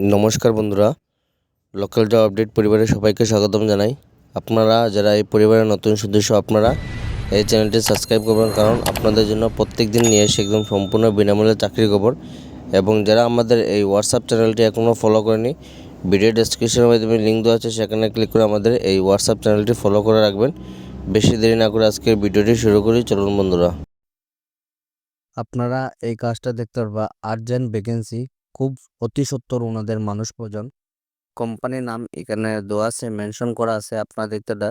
নমস্কার বন্ধুরা local job update পরিবারের সবাইকে স্বাগতম জানাই। আপনারা যারা এই পরিবারের নতুন সদস্য, আপনারা এই চ্যানেলটি সাবস্ক্রাইব করবেন, কারণ আপনাদের জন্য প্রত্যেক দিন নিয়ে এসে একদম সম্পূর্ণ বিনামূল্যে চাকরির খবর। এবং যারা আমাদের এই হোয়াটসঅ্যাপ চ্যানেলটি এখনও ফলো করেনি ভিডিও ডেসক্রিপশনের মাধ্যমে লিঙ্ক দেওয়া আছে, সেখানে ক্লিক করে আমাদের এই হোয়াটসঅ্যাপ চ্যানেলটি ফলো করে রাখবেন। বেশি দেরি না করে আজকের ভিডিওটি শুরু করি, চলুন বন্ধুরা। আপনারা এই কাজটা দেখতে পারবা আর্জেন্ট ভ্যাকেন্সি খুব অতি সত্তর ওনাদের মানুষ প্রয়োজন কোম্পানির নাম এখানে দেওয়া আছে, মেনশন করা আছে আপনারা দেখতে দা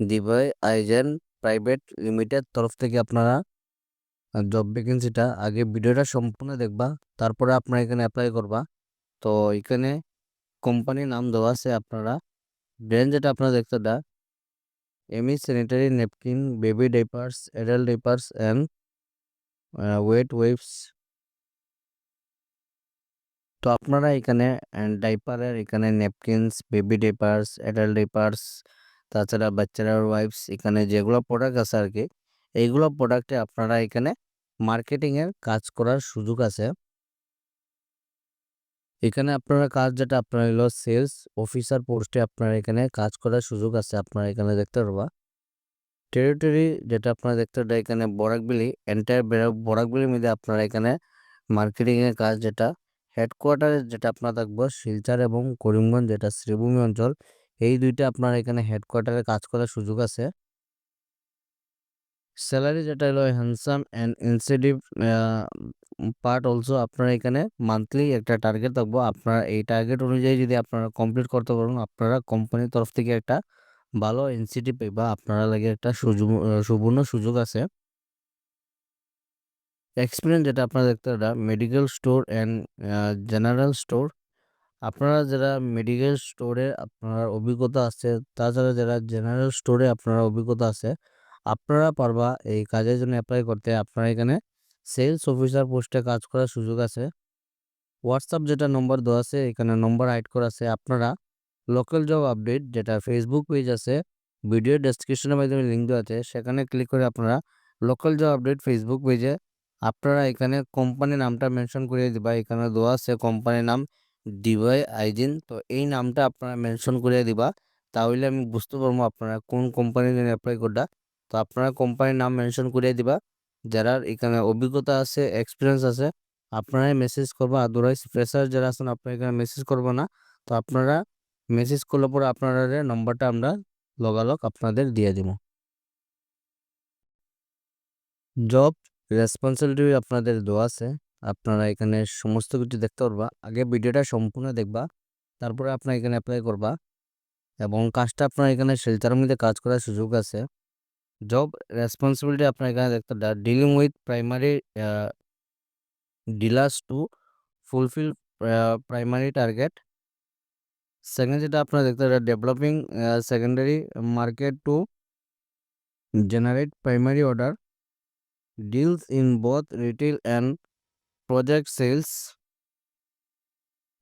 দিবাই আইজেন প্রাইভেট লিমিটেড তরফ থেকে আপনারা জব ভ্যাকেন্সিটা আগে ভিডিওটা সম্পূর্ণ দেখবা, তারপরে আপনারা এখানে অ্যাপ্লাই করবা। তো এখানে কোম্পানির নাম দেওয়া আছে আপনারা। ব্র্যান্ড যেটা আপনারা দেখতে the Amy sanitary napkin baby diapers adult diapers and wet waves তো আপনারা এখানে ডাইপারের এখানে napkins baby diapers, adult diapers, তাছাড়া বাচ্চারার ওয়াইপস, এখানে যেগুলো প্রোডাক্ট আছে আর কি, এইগুলো প্রোডাক্টে আপনারা এখানে মার্কেটিংয়ের কাজ করার সুযোগ আছে। এখানে আপনারা কাজ যেটা আপনার হলো সেলস অফিসার পোস্টে আপনারা এখানে কাজ করার সুযোগ আছে, আপনারা এখানে দেখতে পারবা। টেরিটরি যেটা আপনারা দেখতে পারবেন এখানে বরাকবিলি এন্টায়ার বরাকবিলির মধ্যে আপনারা এখানে মার্কেটিংয়ের কাজ যেটা হেডকোয়ার্টারে যেটা আপনার থাকব শিলচর এবং করিমগঞ্জ, যেটা শ্রীভূমি অঞ্চল, এই দুইটা আপনার এখানে হেডকোয়ার্টারে কাজ করার সুযোগ আছে। স্যালারি যেটা হলো handsome and incentive part also আপনারা এখানে মান্থলি একটা টার্গেট থাকব আপনারা এই টার্গেট অনুযায়ী যদি আপনারা কমপ্লিট করতে পারেন, আপনারা কোম্পানির তরফ থেকে একটা ভালো ইনসেটিভ বা আপনারা লাগে একটা সুযোগ, সুবর্ণ সুযোগ আছে। এক্সপিরিয়েন্স যেটা আপনারা দেখতে পারেন medical store and general store আপনারা যারা মেডিকেল স্টোরে আপনার অভিজ্ঞতা আছে, তাছাড়া যারা জেনারেল স্টোরে আপনারা অভিজ্ঞতা আছে, আপনারা পারবা এই কাজের জন্য অ্যাপ্লাই করতে। আপনারা এখানে সেলস অফিসার পোস্টে কাজ করার সুযোগ আছে। হোয়াটসঅ্যাপ যেটা নম্বর দেওয়া আছে, এখানে নম্বর হাইড করা আছে। আপনারা লোকাল জব আপডেট যেটা ফেসবুক পেজ আছে ভিডিও ডেসক্রিপশনের মাধ্যমে লিঙ্ক দেওয়া আছে, সেখানে ক্লিক করে আপনারা লোকাল জব আপডেট ফেসবুক পেজে আপনারা এখানে কোম্পানির নামটা মেনশন করে দিবা এখানে দেওয়া আছে কোম্পানির নাম ডিওয়াই আইজিন তো এই নামটা আপনারা মেনশন করে দিবা, তাহলে আমি বুঝতে পারব আপনারা কোন কোম্পানির জন্য অ্যাপ্লাই করটা তো আপনারা কোম্পানির নাম মেনশন করে দিবা, যারা এখানে অভিজ্ঞতা আছে এক্সপিরিয়েন্স আছে, আপনারাই মেসেজ করবা। আদারওয়াইজ ফ্রেশার যারা আছেন, আপনারা এখানে মেসেজ করব না। তো আপনারা মেসেজ করলে পরে আপনারা নম্বরটা আমরা লগালগ আপনাদের দিয়ে দিব। জব রেসপন্সিবিলিটি আপনাদের দেওয়া আছে। আপনারা এখানে সমস্ত কিছু দেখতে পারবা। আগে ভিডিওটা সম্পূর্ণ দেখবা, তারপরে আপনার এখানে অ্যাপ্লাই করবা এবং কাজটা আপনার এখানে শেল্টারের মধ্যে কাজ করার সুযোগ আছে। জব রেসপন্সিবিলিটি আপনার এখানে দেখতে dealing with primary dealers to fulfil primary target second যেটা আপনারা দেখতে developing secondary market to generate primary order deals in both retail and project sales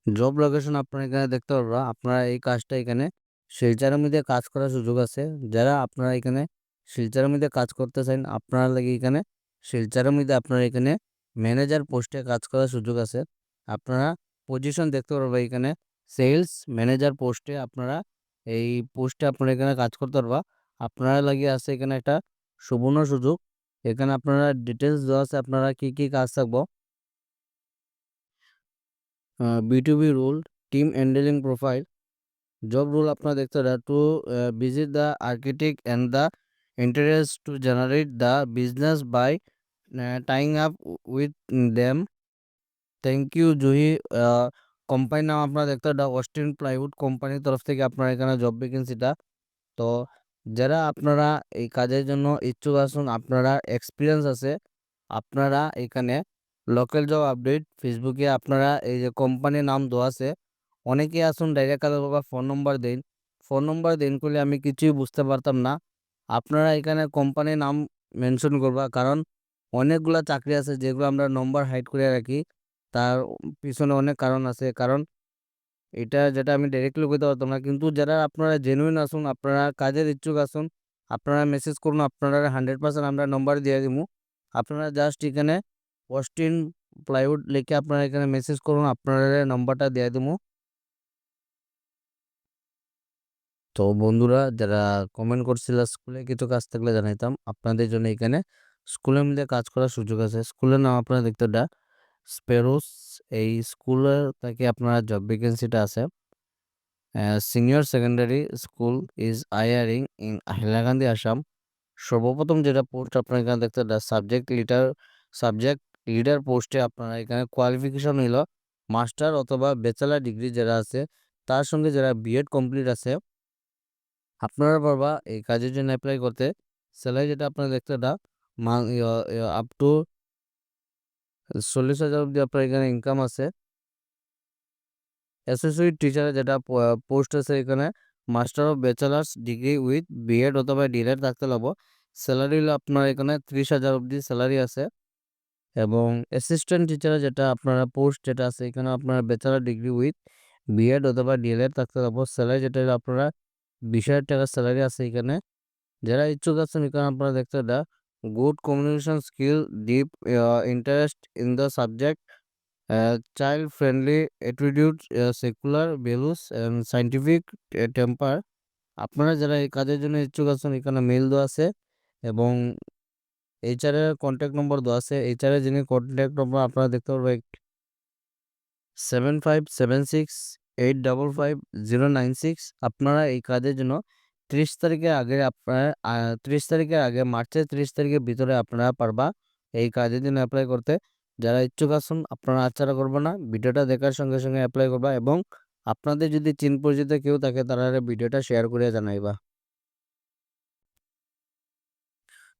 job location আপনারা এখানে দেখতে পারবা, আপনারা এই কাজটা এখানে শিলচারের মধ্যে কাজ করার সুযোগ আছে। যারা আপনারা এখানে শিলচারের মধ্যে কাজ করতে চান, আপনারা লাগে এখানে শিলচারের মধ্যে আপনারা এখানে ম্যানেজার পোস্টে কাজ করার সুযোগ আছে। আপনারা পজিশন দেখতে পারবা এখানে সেলস ম্যানেজার পোস্টে আপনারা এই পোস্টে আপনারা এখানে কাজ করতে পারবা। আপনারা লাগিয়ে আছে এখানে একটা সুবর্ণ সুযোগ। এখানে আপনারা ডিটেলস দেওয়া আছে, আপনারা কি কি কাজ থাকব? B role team handling profile job role আপনারা দেখতে পারেন। To visit the architect and the interest to generate the business by tying up with them thank you Juhi কোম্পানির নাম আপনারা দেখতে পারেন অস্টিন প্লাইউড কোম্পানির তরফ থেকে আপনারা এখানে জব ভ্যাকেন্সিটা তো যারা আপনারা এই কাজের জন্য ইচ্ছুক আসুন আপনারা এক্সপিরিয়েন্স আছে, আপনারা এখানে লোকাল জব আপডেট ফেসবুকে আপনারা এই যে কোম্পানির নাম দেওয়া আছে, অনেকেই আসুন ডাইরেক্ট কাজ বাবা ফোন নম্বর দিন। ফোন নম্বর দিন করলে আমি কিছুই বুঝতে পারতাম না। আপনারা এখানে কোম্পানির নাম মেনশন করবা, কারণ অনেকগুলো চাকরি আছে যেগুলো আমরা নম্বর হাইড করে রাখি। তার পিছনে অনেক কারণ আছে, কারণ এটা যেটা আমি ডাইরেক্টলি কইতে পারতাম না কিন্তু যারা আপনারা জেনুইন আসুন, আপনারা কাজের ইচ্ছুক আসুন, আপনারা মেসেজ করুন, আপনারা হান্ড্রেড পার্সেন্ট আমরা নম্বর দিয়ে দিব আপনারা জাস্ট এখানে ওয়েস্টিন প্লাইউড লিখে আপনারা এখানে মেসেজ করুন, আপনারা নম্বরটা দিয়ে দিব তো বন্ধুরা, যারা কমেন্ট করছিল স্কুলে, কিছু কাজ থাকলে জানাইতাম। আপনাদের জন্য এখানে স্কুলের মধ্যে কাজ করার সুযোগ আছে। স্কুলের নাম আপনারা দেখতে স্পেরোস এই স্কুলের থেকে আপনার জব ভ্যাকেন্সিটা আছে। Senior secondary school is hiring in Hailakandi Assam সর্বপ্রথম যেটা পোস্ট আপনার এখানে দেখতে সাবজেক্ট লিডার সাবজেক্ট লিডার পোস্টে আপনারা এখানে কোয়ালিফিকেশন হইল মাস্টার অথবা ব্যাচেলার ডিগ্রি যারা আছে, তার সঙ্গে যারা বিএড কমপ্লিট আছে, আপনারা পারবা এই কাজের জন্য অ্যাপ্লাই করতে। স্যালারি যেটা আপনারা দেখতে দা আপ টু চল্লিশ হাজার অব্দি আপনার এখানে ইনকাম আছে। অ্যাসোসিয়েট টিচার যেটা পোস্ট আছে এখানে master of bachelor's degree with BEd অথবা ডিএড থাকতে লাগবো স্যালারি হলো আপনার এখানে ত্রিশ হাজার অব্দি স্যালারি আছে। এবং অ্যাসিস্ট্যান্ট টিচার যেটা আপনারা পোস্ট যেটা আছে, এখানে আপনার ব্যাচেলার ডিগ্রি উইথ বিএড অথবা ডিএলএড থাকতে লাগবো স্যালারি যেটা আপনারা বিশ হাজার টাকা স্যালারি আছে এখানে। যারা ইচ্ছুক আছেন এখানে আপনারা দেখতে good communication skill deep interest in the subject child friendly attitude secular values and scientific temper আপনারা যারা এই কাজের জন্য ইচ্ছুক আছেন, এখানে মেল দেওয়া আছে এবং এইচআরের কন্ট্যাক্ট নম্বর দেওয়া আছে। এইচআরের যিনি কন্ট্যাক্ট নম্বর আপনারা দেখতে পারবেন seven five seven six eight double five zero nine six আপনারা এই কাজের জন্য ত্রিশ তারিখের আগে আপনার ত্রিশ তারিখের আগে, মার্চের ত্রিশ তারিখের ভিতরে আপনারা পারবা এই কাজের জন্য অ্যাপ্লাই করতে। যারা ইচ্ছুক আসুন আপনারা আচ্ছাড়া করবেন না। ভিডিওটা দেখার সঙ্গে সঙ্গে অ্যাপ্লাই করবা এবং আপনাদের যদি চিন পরিচিত কেউ থাকে, তারা ভিডিওটা শেয়ার করে জানাইবা।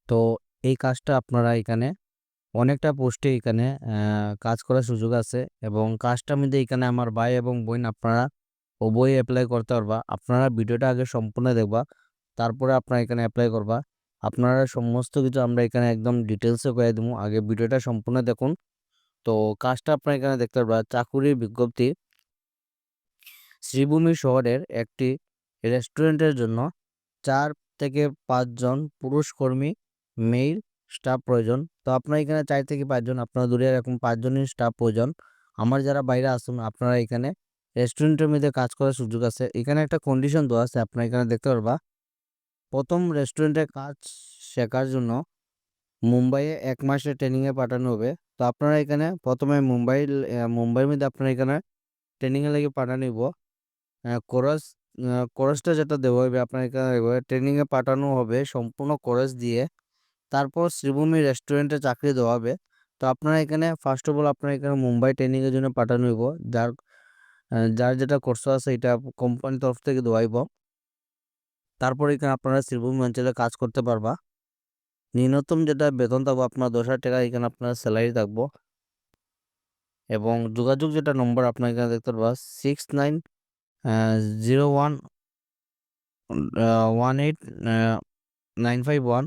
তো এই কাজটা আপনারা এখানে, অনেকটা পোস্টে এখানে কাজ করার সুযোগ আছে এবং কাজটার মধ্যে এখানে আমার ভাই এবং বোন আপনারা উভয় অ্যাপ্লাই করতে পারবা। আপনারা ভিডিওটা আগে সম্পূর্ণ দেখবা, তারপরে আপনারা এখানে অ্যাপ্লাই করবা। আপনারা সমস্ত কিছু আমরা এখানে একদম ডিটেলসে করে দেবো। আগে ভিডিওটা সম্পূর্ণ দেখুন। তো কাজটা আপনারা এখানে দেখতে পারবা। চাকুরির বিজ্ঞপ্তি, শ্রীভূমি শহরের একটি রেস্টুরেন্টের জন্য চার থেকে পাঁচজন পুরুষ কর্মী মেয়ের স্টাফ প্রয়োজন। তো আপনারা এখানে চার থেকে পাঁচজন আপনারা দূরে এরকম পাঁচজনের স্টাফ প্রয়োজন। আমার যারা বাইরে আসুন আপনারা এখানে রেস্টুরেন্টের মধ্যে কাজ করার সুযোগ আছে। এখানে একটা কন্ডিশন দেওয়া আছে, আপনারা এখানে দেখতে পারবা। প্রথম রেস্টুরেন্টে কাজ শেখার জন্য মুম্বাইয়ে এক মাসের ট্রেনিংয়ে পাঠানো হবে। তো আপনারা এখানে প্রথমে মুম্বাই মুম্বাইয়ের মধ্যে আপনারা এখানে ট্রেনিংয়ে লেগে পাঠানো নিব কোরাস কোরাসটা যেটা দেওয়া হবে আপনার এখানে ট্রেনিংয়ে পাঠানো হবে সম্পূর্ণ কোরাস দিয়ে। তারপর শ্রীভূমি রেস্টুরেন্টে চাকরি দেওয়া হবে। তো আপনারা এখানে ফার্স্ট অফ অল আপনারা এখানে মুম্বাই ট্রেনিংয়ের জন্য পাঠানো হইব। যার যার যেটা কোর্স আছে এটা কোম্পানির তরফ থেকে দেওয়াইব তারপর এখানে আপনারা শ্রীভূমি অঞ্চলে কাজ করতে পারবা। ন্যূনতম যেটা বেতন থাকব আপনার দশ হাজার টাকা, এখানে আপনার স্যালারি থাকব। এবং যোগাযোগ যেটা নম্বর আপনার এখানে দেখতে পারবা six nine zero one one eight nine five one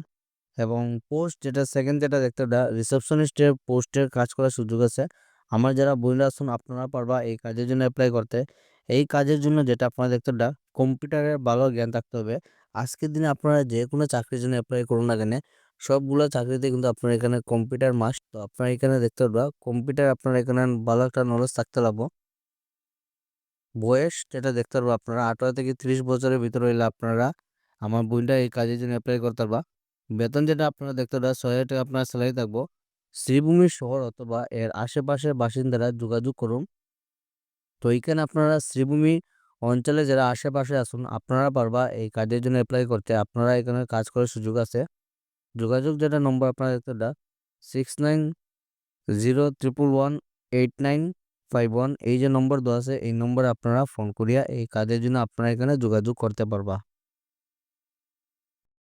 এবং পোস্ট যেটা সেকেন্ড যেটা দেখতে রিসেপশনিস্টের পোস্টের কাজ করার সুযোগ আছে। আমার যারা বইরা আসুন আপনারা পারবা এই কাজের জন্য অ্যাপ্লাই করতে। এই কাজের জন্য যেটা আপনারা দেখতে কম্পিউটারের ভালো জ্ঞান থাকতে হবে। আজকের দিনে আপনারা যে কোনো চাকরির জন্য অ্যাপ্লাই করুন না কেন, সবগুলো চাকরিতে কিন্তু আপনার এখানে কম্পিউটার মাস্ট তো আপনারা এখানে দেখতে পারবা কম্পিউটার আপনার এখানে ভালো একটা নলেজ থাকতে লাগবো বয়স যেটা দেখতে পারব আপনারা, আঠারো থেকে ত্রিশ বছরের ভিতরে হইলে আপনারা, আমার বইটা এই কাজের জন্য অ্যাপ্লাই করতে পারবা। বেতন যেটা আপনারা দেখতে পারবেন ছয় হাজার টাকা আপনার স্যালারি থাকব। শ্রীভূমি শহর অথবা এর আশেপাশের বাসিন্দারা যোগাযোগ করুন। তো এইখানে আপনারা শ্রীভূমি অঞ্চলে যারা আশেপাশে আসুন আপনারা পারবা এই কাজের জন্য অ্যাপ্লাই করতে। আপনারা এখানে কাজ করার সুযোগ আছে। যোগাযোগ যেটা নম্বর আপনারা six nine zero triple one eight nine five one এই যে নম্বর দেওয়া আছে, এই নম্বরে আপনারা ফোন করিয়া এই কাজের জন্য আপনারা এখানে যোগাযোগ করতে পারবা।